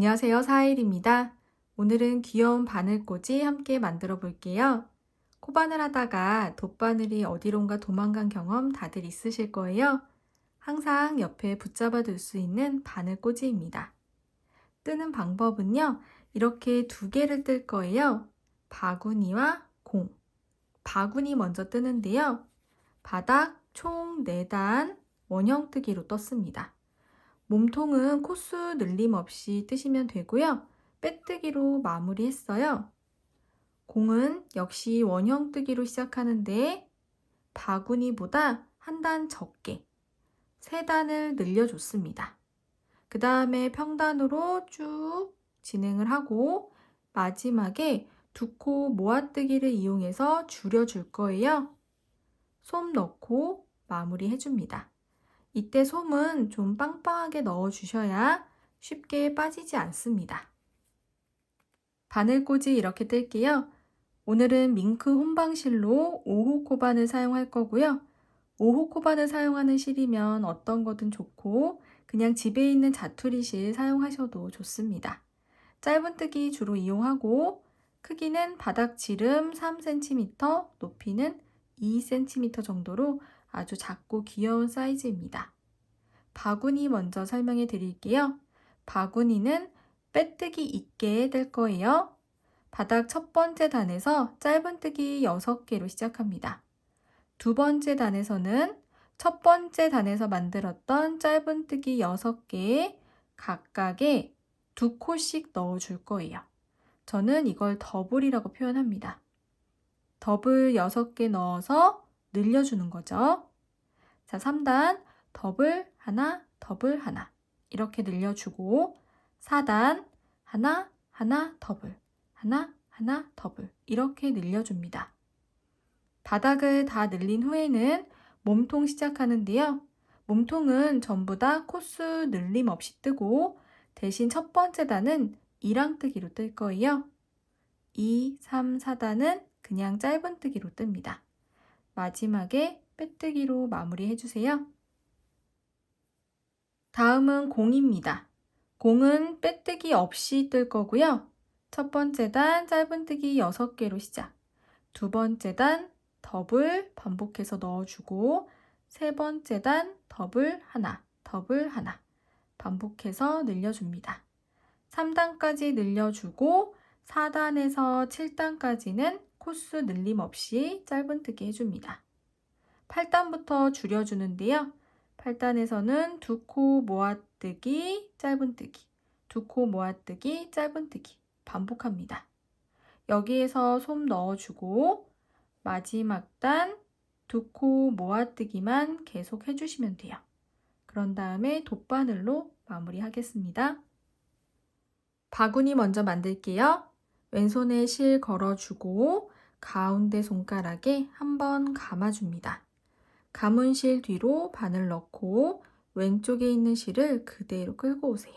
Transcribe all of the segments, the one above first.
안녕하세요. 사일입니다. 오늘은 귀여운 바늘꽂이 함께 만들어 볼게요. 코바늘 하다가 돗바늘이 어디론가 도망간 경험 다들 있으실 거예요. 항상 옆에 붙잡아 둘 수 있는 바늘꽂이입니다. 뜨는 방법은요. 이렇게 두 개를 뜰 거예요. 바구니와 공. 바구니 먼저 뜨는데요. 바닥 총 4단 원형 뜨기로 떴습니다. 몸통은 코수 늘림 없이 뜨시면 되고요. 빼뜨기로 마무리했어요. 공은 역시 원형 뜨기로 시작하는데 바구니보다 한 단 적게 세 단을 늘려줬습니다. 그 다음에 평단으로 쭉 진행을 하고 마지막에 두 코 모아뜨기를 이용해서 줄여줄 거예요. 솜 넣고 마무리 해줍니다. 이때 솜은 좀 빵빵하게 넣어주셔야 쉽게 빠지지 않습니다. 바늘꽂이 이렇게 뜰게요. 오늘은 밍크 혼방실로 5호 코반을 사용할 거고요. 5호 코반을 사용하는 실이면 어떤 거든 좋고 그냥 집에 있는 자투리 실 사용하셔도 좋습니다. 짧은뜨기 주로 이용하고 크기는 바닥 지름 3cm, 높이는 2cm 정도로 아주 작고 귀여운 사이즈입니다. 바구니 먼저 설명해 드릴게요. 바구니는 빼뜨기 있게 될 거예요. 바닥 첫 번째 단에서 짧은뜨기 6개로 시작합니다. 두 번째 단에서는 첫 번째 단에서 만들었던 짧은뜨기 6개 각각에 두 코씩 넣어줄 거예요. 저는 이걸 더블이라고 표현합니다. 더블 6개 넣어서 늘려주는 거죠. 자, 3단 더블 하나, 더블 하나 이렇게 늘려주고 4단 하나, 하나, 더블 하나, 하나, 더블 이렇게 늘려줍니다. 바닥을 다 늘린 후에는 몸통 시작하는데요. 몸통은 전부 다 코수 늘림 없이 뜨고 대신 첫 번째 단은 2랑뜨기로 뜰 거예요. 2, 3, 4단은 그냥 짧은뜨기로 뜹니다. 마지막에 빼뜨기로 마무리해 주세요. 다음은 공입니다. 공은 빼뜨기 없이 뜰 거고요. 첫 번째 단 짧은뜨기 6개로 시작. 두 번째 단 더블 반복해서 넣어주고 세 번째 단 더블 하나, 더블 하나 반복해서 늘려줍니다. 3단까지 늘려주고 4단에서 7단까지는 코스 늘림 없이 짧은뜨기 해줍니다. 8단부터 줄여주는데요. 8단에서는 두 코 모아뜨기, 짧은뜨기, 두 코 모아뜨기, 짧은뜨기 반복합니다. 여기에서 솜 넣어주고 마지막 단 두 코 모아뜨기만 계속 해주시면 돼요. 그런 다음에 돗바늘로 마무리하겠습니다. 바구니 먼저 만들게요. 왼손에 실 걸어주고 가운데 손가락에 한번 감아줍니다. 감은 실 뒤로 바늘 넣고 왼쪽에 있는 실을 그대로 끌고 오세요.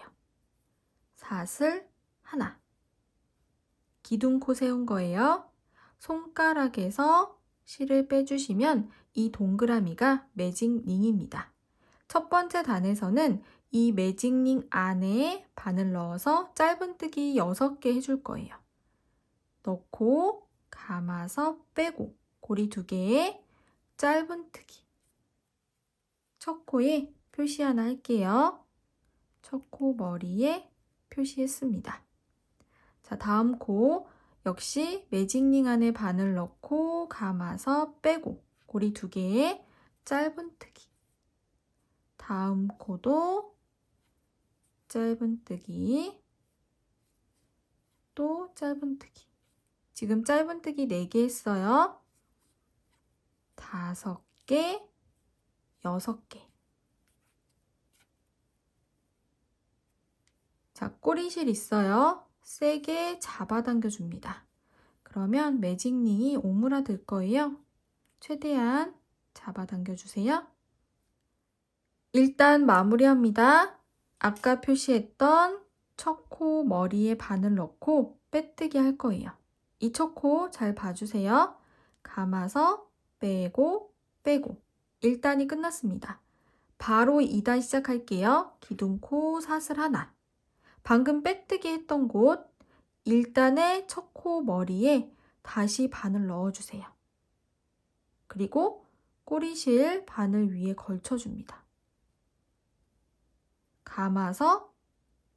사슬 하나. 기둥코 세운 거예요. 손가락에서 실을 빼주시면 이 동그라미가 매직링입니다. 첫 번째 단에서는 이 매직링 안에 바늘 넣어서 짧은뜨기 6개 해줄 거예요. 넣고 감아서 빼고 고리 두 개에 짧은뜨기 첫 코에 표시 하나 할게요. 첫 코 머리에 표시했습니다. 자, 다음 코 역시 매직링 안에 바늘 넣고 감아서 빼고 고리 두 개에 짧은뜨기 다음 코도 짧은뜨기 또 짧은뜨기 지금 짧은뜨기 4개 했어요. 5개, 6개. 자, 꼬리실 있어요. 세게 잡아당겨 줍니다. 그러면 매직링이 오므라들 거예요. 최대한 잡아당겨 주세요. 일단 마무리합니다. 아까 표시했던 첫 코 머리에 바늘 넣고 빼뜨기 할 거예요. 이첫코잘 봐주세요. 감아서 빼고 빼고 1단이 끝났습니다. 바로 2단 시작할게요. 기둥코 사슬 하나 방금 빼뜨기 했던 곳 1단의 첫 코 머리에 다시 바늘 넣어주세요. 그리고 꼬리실 바늘 위에 걸쳐줍니다. 감아서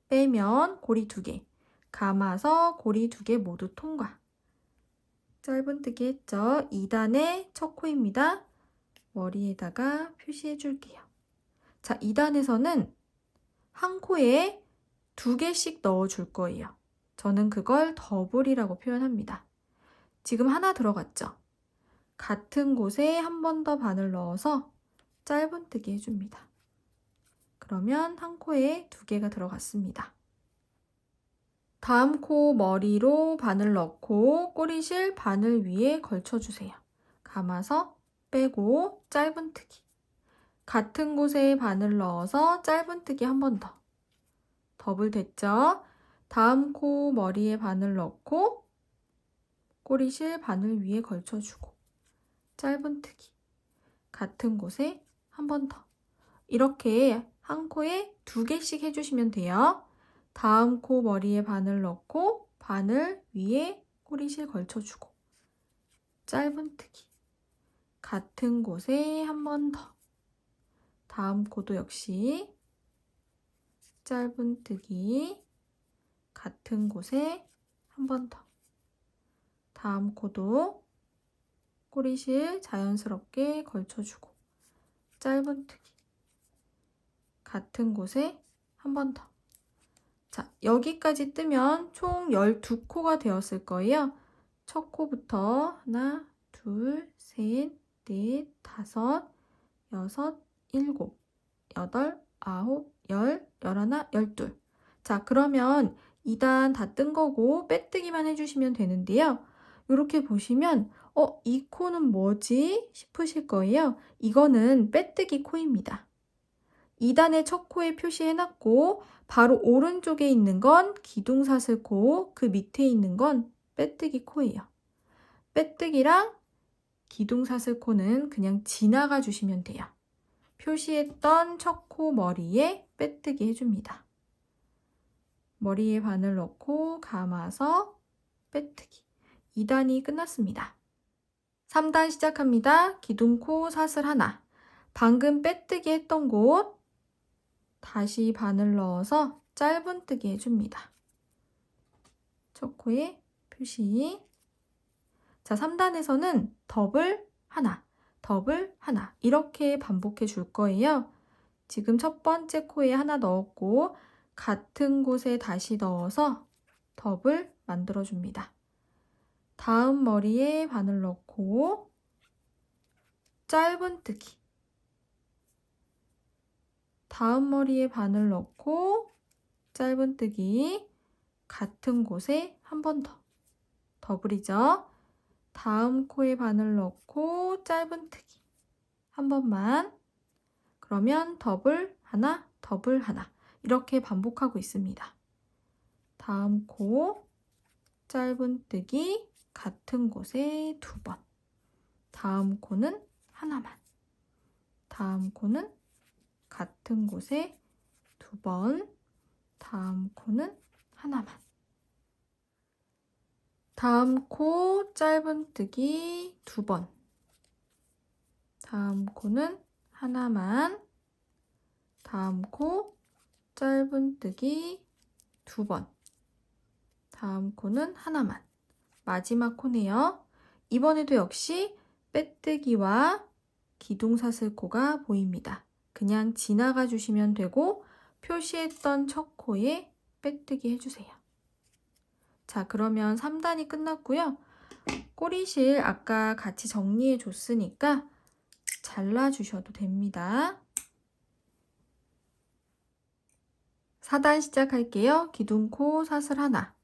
빼면 고리 두 개, 감아서 고리 두 개 모두 통과. 짧은뜨기 했죠? 2단의 첫 코입니다. 머리에다가 표시해 줄게요. 자, 2단에서는 한 코에 두 개씩 넣어 줄 거예요. 저는 그걸 더블이라고 표현합니다. 지금 하나 들어갔죠? 같은 곳에 한 번 더 바늘 넣어서 짧은뜨기 해줍니다. 그러면 한 코에 두 개가 들어갔습니다. 다음 코 머리로 바늘 넣고 꼬리실 바늘 위에 걸쳐주세요. 감아서 빼고 짧은뜨기. 같은 곳에 바늘 넣어서 짧은뜨기 한 번 더. 더블 됐죠? 다음 코 머리에 바늘 넣고 꼬리실 바늘 위에 걸쳐주고 짧은뜨기. 같은 곳에 한 번 더. 이렇게 한 코에 두 개씩 해주시면 돼요. 다음 코 머리에 바늘 넣고 바늘 위에 꼬리실 걸쳐주고 짧은뜨기. 같은 곳에 한 번 더. 다음 코도 역시 짧은뜨기. 같은 곳에 한 번 더. 다음 코도 꼬리실 자연스럽게 걸쳐주고 짧은뜨기. 같은 곳에 한 번 더. 자, 여기까지 뜨면 총 12코가 되었을 거예요. 첫 코부터 하나, 둘, 셋, 넷, 다섯, 여섯, 일곱, 여덟, 아홉, 열, 열하나, 열둘. 자, 그러면 2단 다 뜬 거고 빼뜨기만 해주시면 되는데요. 이렇게 보시면 어, 이 코는 뭐지? 싶으실 거예요. 이거는 빼뜨기 코입니다. 2단의 첫 코에 표시해놨고 바로 오른쪽에 있는 건 기둥사슬 코, 그 밑에 있는 건 빼뜨기 코예요. 빼뜨기랑 기둥사슬 코는 그냥 지나가 주시면 돼요. 표시했던 첫 코 머리에 빼뜨기 해줍니다. 머리에 바늘 넣고 감아서 빼뜨기. 2단이 끝났습니다. 3단 시작합니다. 기둥코 사슬 하나. 방금 빼뜨기 했던 곳 다시 바늘 넣어서 짧은뜨기 해줍니다. 첫 코에 표시. 자, 3단에서는 더블 하나, 더블 하나 이렇게 반복해 줄 거예요. 지금 첫 번째 코에 하나 넣었고 같은 곳에 다시 넣어서 더블 만들어 줍니다. 다음 머리에 바늘 넣고 짧은뜨기 다음 머리에 바늘 넣고 짧은뜨기 같은 곳에 한 번 더. 더블이죠. 다음 코에 바늘 넣고 짧은뜨기. 한 번만. 그러면 더블 하나 더블 하나. 이렇게 반복하고 있습니다. 다음 코 짧은뜨기 같은 곳에 두 번. 다음 코는 하나만. 다음 코는 같은 곳에 두 번, 다음 코는 하나만. 다음 코 짧은뜨기 두 번. 다음 코는 하나만. 다음 코 짧은뜨기 두 번. 다음 코는 하나만. 마지막 코네요. 이번에도 역시 빼뜨기와 기둥사슬 코가 보입니다. 그냥 지나가 주시면 되고 표시했던 첫 코에 빼뜨기 해주세요. 자, 그러면 3단이 끝났고요. 꼬리실 아까 같이 정리해 줬으니까 잘라주셔도 됩니다. 4단 시작할게요. 기둥코 사슬 하나.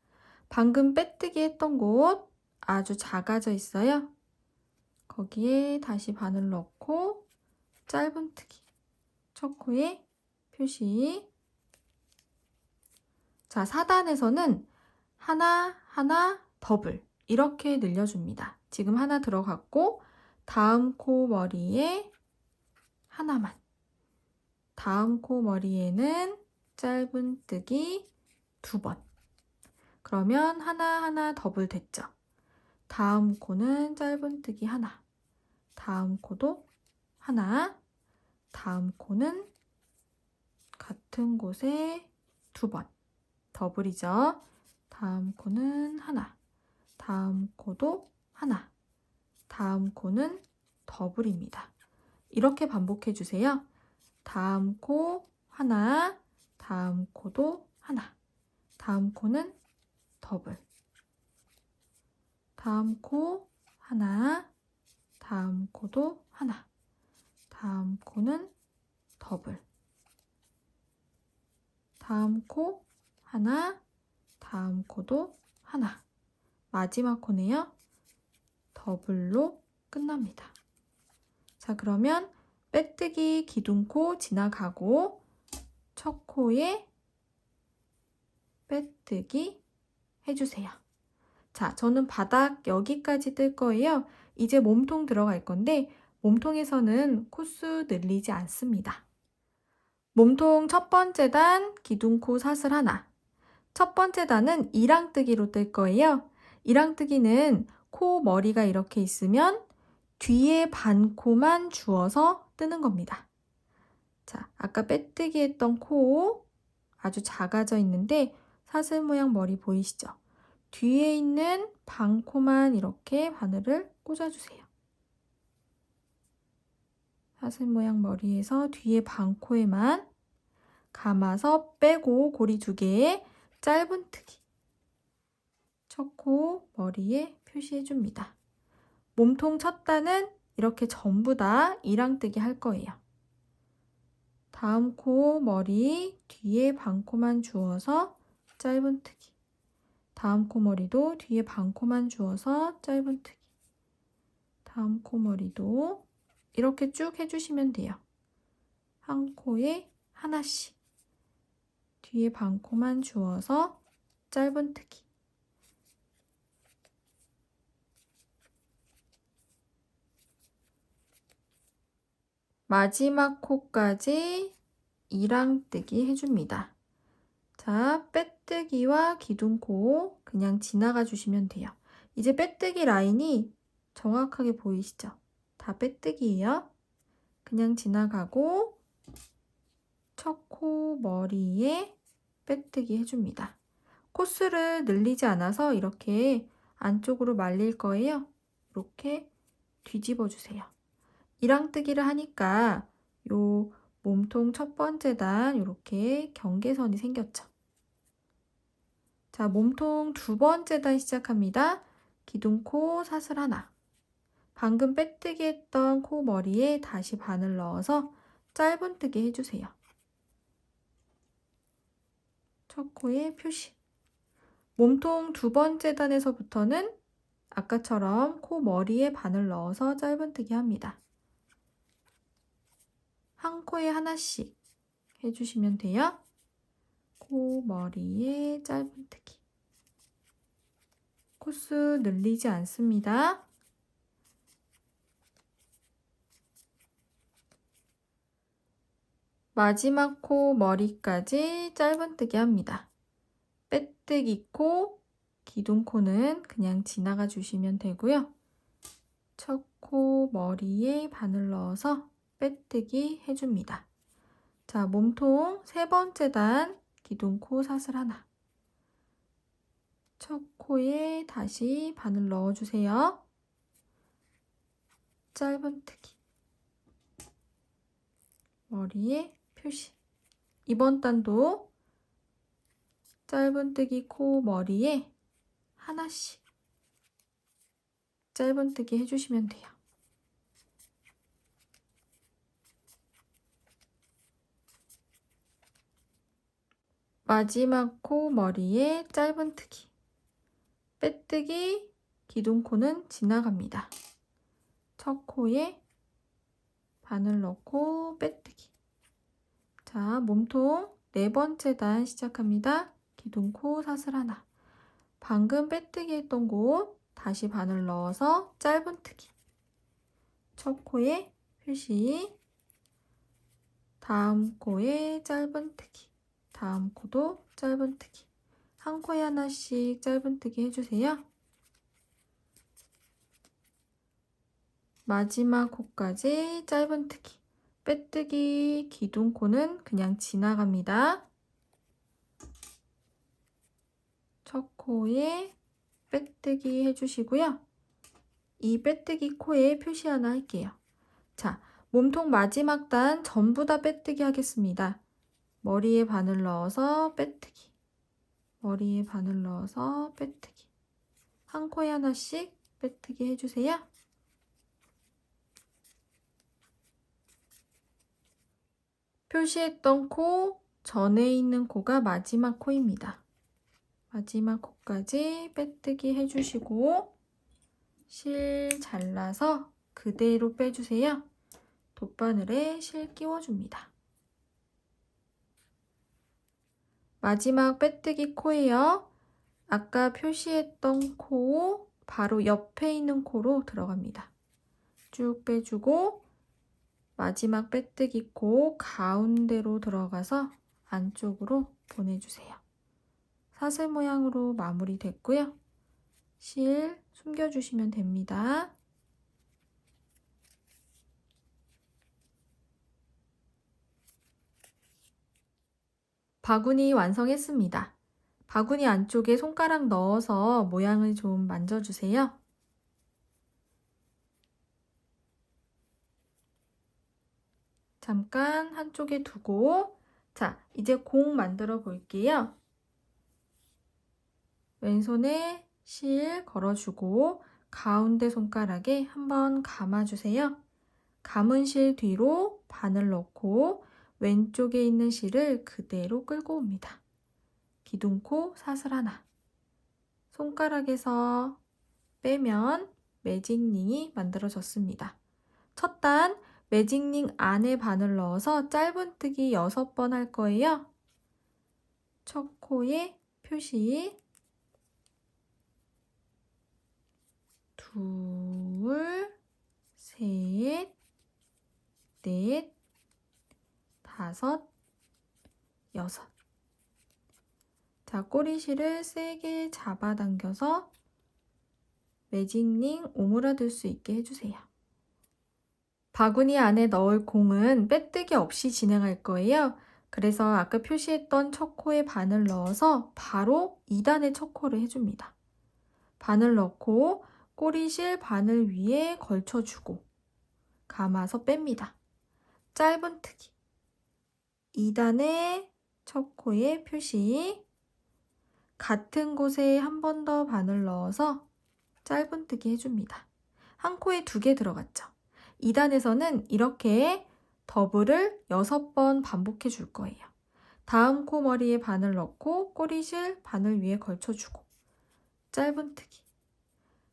방금 빼뜨기 했던 곳 아주 작아져 있어요. 거기에 다시 바늘 넣고 짧은뜨기. 첫 코에 표시. 자, 4단에서는 하나, 하나, 더블. 이렇게 늘려줍니다. 지금 하나 들어갔고, 다음 코 머리에 하나만. 다음 코 머리에는 짧은뜨기 두 번. 그러면 하나하나 더블 됐죠. 다음 코는 짧은뜨기 하나. 다음 코도 하나. 다음 코는 같은 곳에 두 번. 더블이죠. 다음 코는 하나. 다음 코도 하나. 다음 코는 더블입니다. 이렇게 반복해 주세요. 다음 코 하나, 다음 코도 하나. 다음 코는 더블. 다음 코 하나, 다음 코도 하나. 다음 코는 더블. 다음 코 하나, 다음 코도 하나. 마지막 코네요. 더블로 끝납니다. 자, 그러면 빼뜨기 기둥코 지나가고 첫 코에 빼뜨기 해주세요. 자, 저는 바닥 여기까지 뜰 거예요. 이제 몸통 들어갈 건데 몸통에서는 코수 늘리지 않습니다. 몸통 첫 번째 단 기둥코 사슬 하나. 첫 번째 단은 이랑뜨기로 뜰 거예요. 이랑뜨기는 코 머리가 이렇게 있으면 뒤에 반 코만 주어서 뜨는 겁니다. 자, 아까 빼뜨기 했던 코 아주 작아져 있는데 사슬 모양 머리 보이시죠? 뒤에 있는 반코만 이렇게 바늘을 꽂아주세요. 사슬 모양 머리에서 뒤에 반코에만 감아서 빼고 고리 두 개에 짧은뜨기. 첫 코 머리에 표시해 줍니다. 몸통 첫 단은 이렇게 전부 다 이랑뜨기 할 거예요. 다음 코 머리 뒤에 반코만 주어서 짧은뜨기. 다음 코 머리도 뒤에 반코만 주어서 짧은뜨기. 다음 코 머리도 이렇게 쭉 해주시면 돼요. 한 코에 하나씩. 뒤에 반코만 주어서 짧은뜨기. 마지막 코까지 이랑뜨기 해줍니다. 자, 빼뜨기와 기둥코 그냥 지나가 주시면 돼요. 이제 빼뜨기 라인이 정확하게 보이시죠? 다 빼뜨기예요. 그냥 지나가고 첫 코 머리에 빼뜨기 해줍니다. 코스를 늘리지 않아서 이렇게 안쪽으로 말릴 거예요. 이렇게 뒤집어 주세요. 이랑뜨기를 하니까 요 몸통 첫 번째 단 이렇게 경계선이 생겼죠. 자, 몸통 두 번째 단 시작합니다. 기둥코 사슬 하나. 방금 빼뜨기 했던 코 머리에 다시 바늘 넣어서 짧은뜨기 해주세요. 첫 코에 표시. 몸통 두 번째 단에서부터는 아까처럼 코 머리에 바늘 넣어서 짧은뜨기 합니다. 한 코에 하나씩 해주시면 돼요. 코 머리에 짧은뜨기. 코스 늘리지 않습니다. 마지막 코 머리까지 짧은뜨기 합니다. 빼뜨기 코, 기둥코는 그냥 지나가 주시면 되고요. 첫 코 머리에 바늘 넣어서 빼뜨기 해줍니다. 자, 몸통 세 번째 단 기둥코 사슬 하나. 첫 코에 다시 바늘 넣어주세요. 짧은뜨기. 머리에 표시. 이번 단도 짧은뜨기 코 머리에 하나씩 짧은뜨기 해주시면 돼요. 마지막 코 머리에 짧은뜨기. 빼뜨기, 기둥코는 지나갑니다. 첫 코에 바늘 넣고 빼뜨기. 자, 몸통 네 번째 단 시작합니다. 기둥 코 사슬 하나. 방금 빼뜨기 했던 곳 다시 바늘 넣어서 짧은뜨기. 첫 코에 표시. 다음 코에 짧은뜨기. 다음 코도 짧은뜨기. 한 코에 하나씩 짧은뜨기 해주세요. 마지막 코까지 짧은뜨기. 빼뜨기 기둥코는 그냥 지나갑니다. 첫 코에 빼뜨기 해주시고요. 이 빼뜨기 코에 표시 하나 할게요. 자, 몸통 마지막 단 전부 다 빼뜨기 하겠습니다. 머리에 바늘 넣어서 빼뜨기. 머리에 바늘 넣어서 빼뜨기. 한 코에 하나씩 빼뜨기 해주세요. 표시했던 코 전에 있는 코가 마지막 코입니다. 마지막 코까지 빼뜨기 해주시고 실 잘라서 그대로 빼주세요. 돗바늘에 실 끼워줍니다. 마지막 빼뜨기 코예요. 아까 표시했던 코 바로 옆에 있는 코로 들어갑니다. 쭉 빼주고 마지막 빼뜨기 코 가운데로 들어가서 안쪽으로 보내주세요. 사슬 모양으로 마무리 됐고요. 실 숨겨주시면 됩니다. 바구니 완성했습니다. 바구니 안쪽에 손가락 넣어서 모양을 좀 만져주세요. 잠깐 한쪽에 두고 자, 이제 공 만들어 볼게요. 왼손에 실 걸어주고 가운데 손가락에 한번 감아주세요. 감은 실 뒤로 바늘 넣고 왼쪽에 있는 실을 그대로 끌고 옵니다. 기둥코 사슬 하나. 손가락에서 빼면 매직링이 만들어졌습니다. 첫 단 매직링 안에 바늘 넣어서 짧은뜨기 6번 할 거예요. 첫 코에 표시 둘, 셋, 넷, 다섯, 여섯. 자, 꼬리실을 세게 잡아당겨서 매직링 오므라들 수 있게 해주세요. 바구니 안에 넣을 공은 빼뜨기 없이 진행할 거예요. 그래서 아까 표시했던 첫 코에 바늘 넣어서 바로 2단의 첫 코를 해줍니다. 바늘 넣고 꼬리실 바늘 위에 걸쳐주고 감아서 뺍니다. 짧은뜨기 2단의 첫 코에 표시 같은 곳에 한 번 더 바늘 넣어서 짧은 뜨기 해줍니다. 한 코에 두 개 들어갔죠. 2단에서는 이렇게 더블을 6번 반복해 줄 거예요. 다음 코 머리에 바늘 넣고 꼬리실 바늘 위에 걸쳐주고 짧은뜨기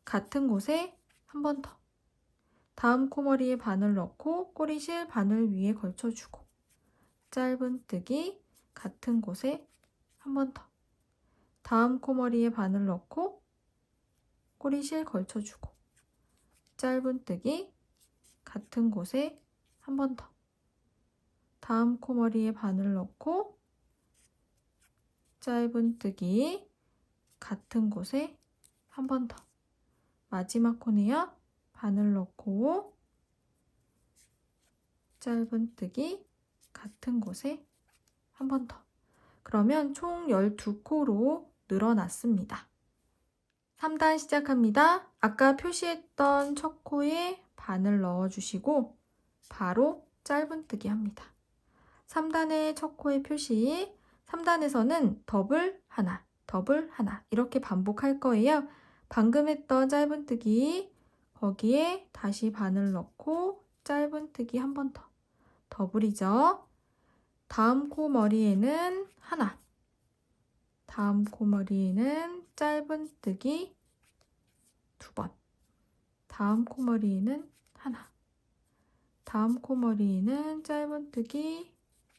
같은 곳에 한 번 더. 다음 코머리에 바늘 넣고 꼬리실 바늘 위에 걸쳐주고 짧은뜨기 같은 곳에 한 번 더. 다음 코머리에 바늘 넣고 꼬리실 걸쳐주고 짧은뜨기 같은 곳에 한 번 더. 다음 코머리에 바늘 넣고 짧은뜨기 같은 곳에 한 번 더. 마지막 코네요. 바늘 넣고 짧은뜨기 같은 곳에 한 번 더. 그러면 총 12코로 늘어났습니다. 3단 시작합니다. 아까 표시했던 첫 코에 바늘 넣어주시고 바로 짧은뜨기 합니다. 3단의 첫 코의 표시 3단에서는 더블 하나, 더블 하나 이렇게 반복할 거예요. 방금 했던 짧은뜨기 거기에 다시 바늘 넣고 짧은뜨기 한 번 더. 더블이죠. 다음 코 머리에는 하나. 다음 코 머리에는 짧은뜨기 두 번. 다음 코 머리에는 하나. 다음 코 머리에는 짧은뜨기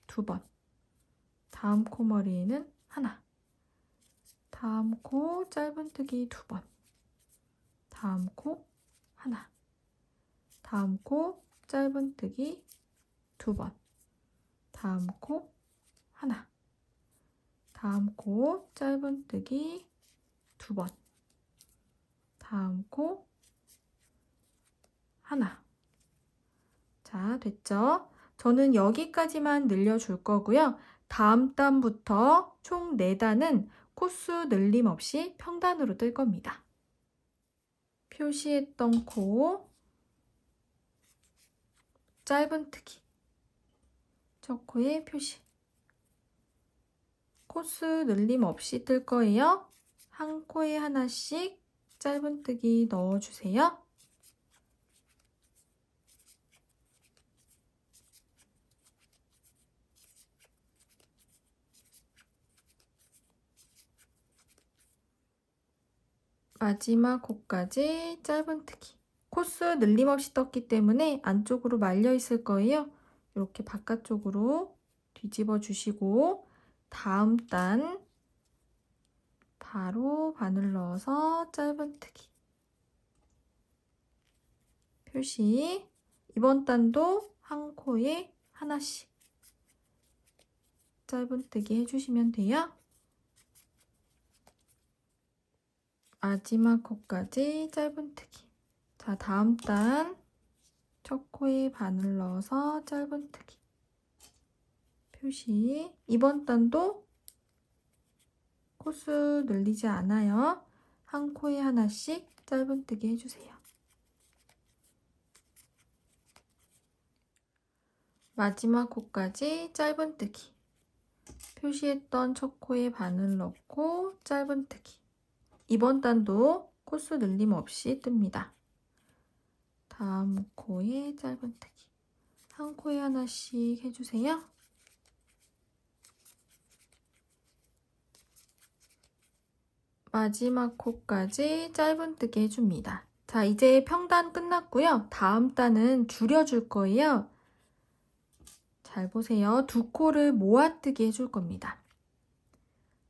두 번. 다음 코 머리에는 하나. 다음 코 짧은뜨기 두 번. 다음 코 하나. 다음 코 짧은뜨기 두 번. 다음 코 하나. 다음 코 짧은뜨기 두 번. 다음 코 하나. 자, 됐죠? 저는 여기까지만 늘려줄 거고요. 다음 단부터 총 4단은 코수 늘림 없이 평단으로 뜰 겁니다. 표시했던 코 짧은뜨기 첫 코에 표시 코수 늘림 없이 뜰 거예요. 한 코에 하나씩 짧은 뜨기 넣어주세요. 마지막 코까지 짧은 뜨기. 코수 늘림없이 떴기 때문에 안쪽으로 말려 있을 거예요. 이렇게 바깥쪽으로 뒤집어 주시고 다음 단 바로 바늘 넣어서 짧은 뜨기. 표시. 이번 단도 한 코에 하나씩 짧은 뜨기 해주시면 돼요. 마지막 코까지 짧은뜨기. 자, 다음 단첫 코에 바늘 넣어서 짧은뜨기. 표시. 이번 단도 코수 늘리지 않아요. 한 코에 하나씩 짧은뜨기 해주세요. 마지막 코까지 짧은뜨기. 표시했던 첫 코에 바늘 넣고 짧은뜨기. 이번 단도 코수 늘림 없이 뜹니다. 다음 코에 짧은뜨기. 한 코에 하나씩 해주세요. 마지막 코까지 짧은뜨기 해줍니다. 자, 이제 평단 끝났고요. 다음 단은 줄여줄 거예요. 잘 보세요. 두 코를 모아뜨기 해줄 겁니다.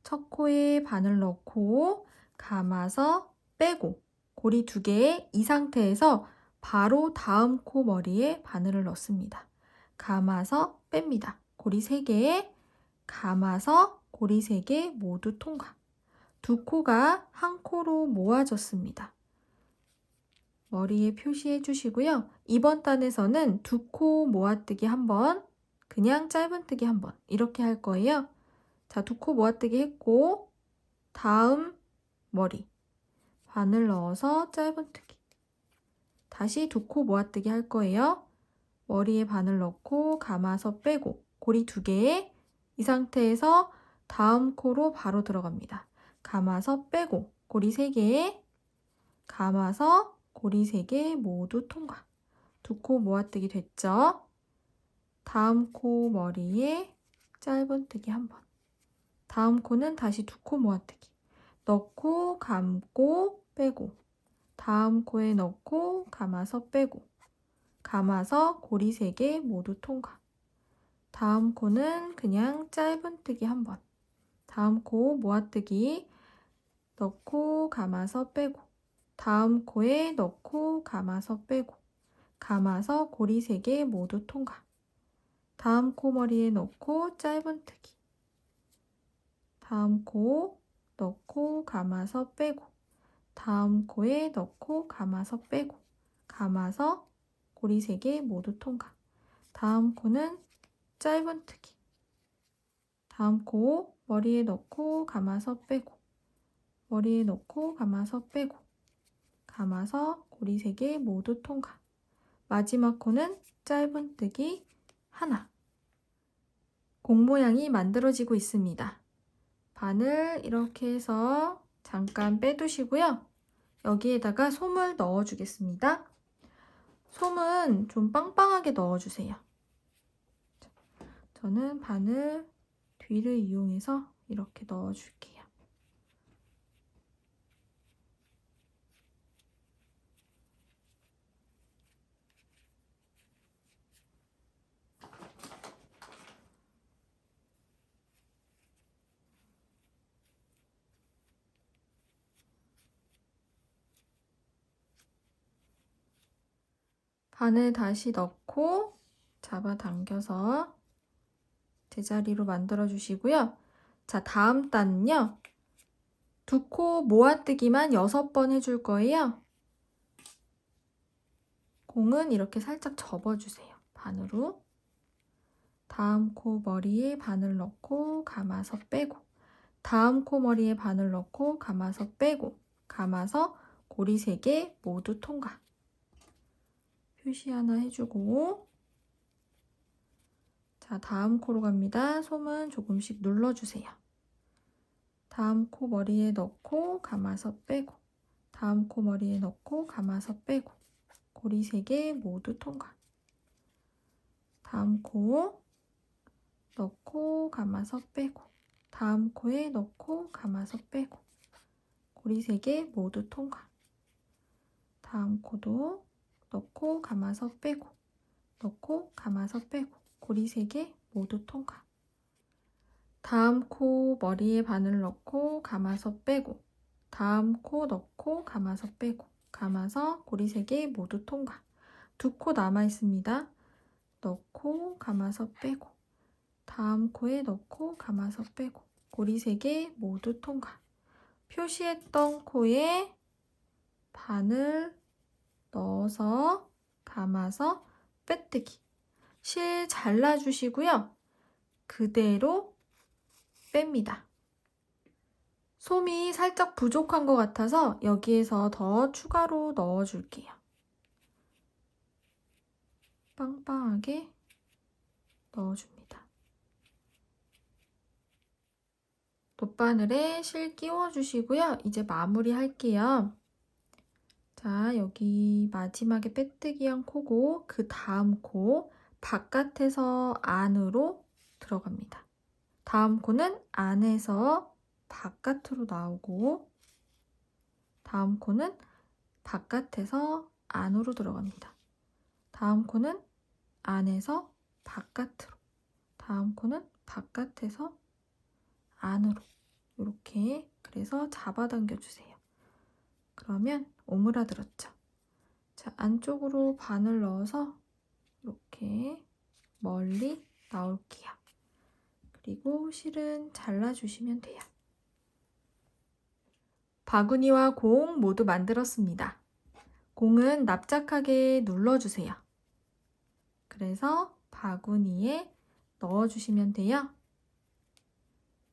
첫 코에 바늘 넣고 감아서 빼고 고리 두개이 상태에서 바로 다음 코 머리에 바늘을 넣습니다. 감아서 뺍니다. 고리 세 개에 감아서 고리 세 개 모두 통과. 두 코가 한 코로 모아졌습니다. 머리에 표시해 주시고요. 이번 단에서는 두 코 모아뜨기 한 번, 그냥 짧은뜨기 한 번 이렇게 할 거예요. 자, 두 코 모아뜨기 했고 다음 머리 바늘 넣어서 짧은뜨기 다시 두 코 모아뜨기 할 거예요. 머리에 바늘 넣고 감아서 빼고 고리 두 개에 이 상태에서 다음 코로 바로 들어갑니다. 감아서 빼고 고리 세 개에 감아서 고리 세 개 모두 통과. 두 코 모아뜨기 됐죠? 다음 코 머리에 짧은뜨기 한 번. 다음 코는 다시 두 코 모아뜨기. 넣고 감고 빼고 다음 코에 넣고 감아서 빼고 감아서 고리 세개 모두 통과. 다음 코는 그냥 짧은뜨기 한 번. 다음 코 모아뜨기 넣고 감아서 빼고 다음 코에 넣고 감아서 빼고 감아서 고리 세개 모두 통과. 다음 코 머리에 넣고 짧은뜨기. 다음 코 넣고 감아서 빼고 다음 코에 넣고 감아서 빼고 감아서 고리 세개 모두 통과. 다음 코는 짧은뜨기. 다음 코 머리에 넣고 감아서 빼고 머리에 넣고 감아서 빼고 감아서 고리 세개 모두 통과. 마지막 코는 짧은뜨기 하나. 공 모양이 만들어지고 있습니다. 바늘 이렇게 해서 잠깐 빼두시고요. 여기에다가 솜을 넣어주겠습니다. 솜은 좀 빵빵하게 넣어주세요. 저는 바늘 뒤를 이용해서 이렇게 넣어줄게요. 바늘 다시 넣고 잡아당겨서 제자리로 만들어 주시고요. 자, 다음 단은요. 두 코 모아뜨기만 여섯 번 해줄 거예요. 공은 이렇게 살짝 접어주세요. 반으로. 다음 코 머리에 바늘 넣고 감아서 빼고 다음 코 머리에 바늘 넣고 감아서 빼고 감아서 고리 세개 모두 통과. 표시 하나 해주고 자 다음 코로 갑니다. 솜은 조금씩 눌러주세요. 다음 코 머리에 넣고 감아서 빼고 다음 코 머리에 넣고 감아서 빼고 고리 세개 모두 통과. 다음 코 넣고 감아서 빼고 다음 코에 넣고 감아서 빼고 고리 세개 모두 통과. 다음 코도 넣고 감아서 빼고 넣고 감아서 빼고 고리 세개 모두 통과. 다음 코 머리에 바늘 넣고 감아서 빼고 다음 코 넣고 감아서 빼고 감아서 고리 세개 모두 통과. 두 코 남아 있습니다. 넣고 감아서 빼고 다음 코에 넣고 감아서 빼고 고리 세개 모두 통과. 표시했던 코에 바늘 넣어서 감아서 빼뜨기. 실 잘라주시고요. 그대로 뺍니다. 솜이 살짝 부족한 것 같아서 여기에서 더 추가로 넣어줄게요. 빵빵하게 넣어줍니다. 돗바늘에 실 끼워주시고요. 이제 마무리 할게요. 자, 여기 마지막에 빼뜨기 한 코고 그 다음 코 바깥에서 안으로 들어갑니다. 다음 코는 안에서 바깥으로 나오고 다음 코는 바깥에서 안으로 들어갑니다. 다음 코는 안에서 바깥으로 다음 코는 바깥에서 안으로 이렇게 그래서 잡아당겨 주세요. 그러면 오므라들었죠. 자, 안쪽으로 바늘 넣어서 이렇게 멀리 나올게요. 그리고 실은 잘라주시면 돼요. 바구니와 공 모두 만들었습니다. 공은 납작하게 눌러주세요. 그래서 바구니에 넣어주시면 돼요.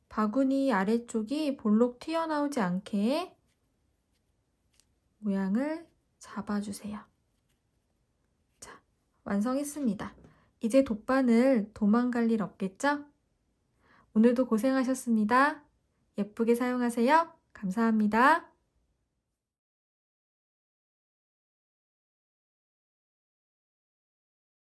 바구니 아래쪽이 볼록 튀어나오지 않게 모양을 잡아주세요. 자, 완성했습니다. 이제 돗바늘 도망갈 일 없겠죠? 오늘도 고생하셨습니다. 예쁘게 사용하세요. 감사합니다.